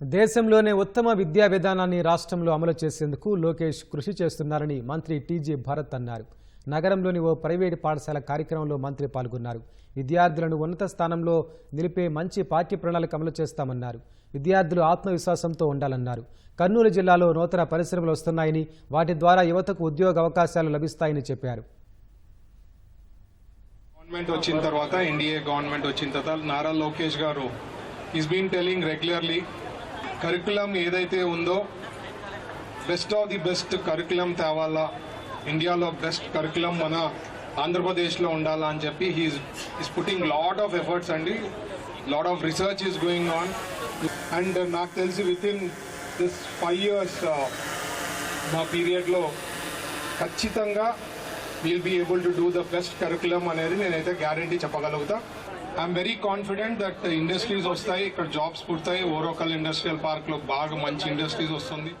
దేశంలోనే ఉత్తమ విద్యా విధానాన్ని రాష్ట్రంలో అమలు చేసేందుకు లోకేష్ కృషి చేస్తున్నారని మంత్రి టీజీ భరత్ అన్నారు. నగరంలోని ఓ ప్రైవేటు పాఠశాల కార్యక్రమంలో మంత్రి పాల్గొన్నారు. విద్యార్థులను ఉన్నత స్థానంలో నిలిపే మంచి పాఠ్య ప్రణాళిక అమలు చేస్తామన్నారు. విద్యార్థులు ఆత్మవిశ్వాసంతో ఉండాలన్నారు. కర్నూలు జిల్లాలో నూతన పరిశ్రమలు వస్తున్నాయని వాటి ద్వారా యువతకు ఉద్యోగ అవకాశాలు లభిస్తాయని చెప్పారు. గవర్నమెంట్ వచ్చిన తర్వాత ఎన్డీఏ గవర్నమెంట్ వచ్చిన తర్వాత Nara Lokesh garu is been telling regularly curriculum ఏదైతే ఉందో best of the best curriculum తేవాలా. ఇండియాలో బెస్ట్ కరికులం మన ఆంధ్రప్రదేశ్లో ఉండాలా అని చెప్పి he's is putting lot of efforts అండి. Lot of research is going on and నాకు తెలిసి with in this five years మా పీరియడ్లో ఖచ్చితంగా will be able to do the best curriculum అనేది నేనైతే guarantee చెప్పగలుగుతా. I'm very confident that industries వస్తాయి ఇక్కడ జాబ్స్ పుడతాయి ఓరోకల్ ఇండస్ట్రియల్ పార్క్లో బాగా మంచి ఇండస్ట్రీస్ వస్తుంది.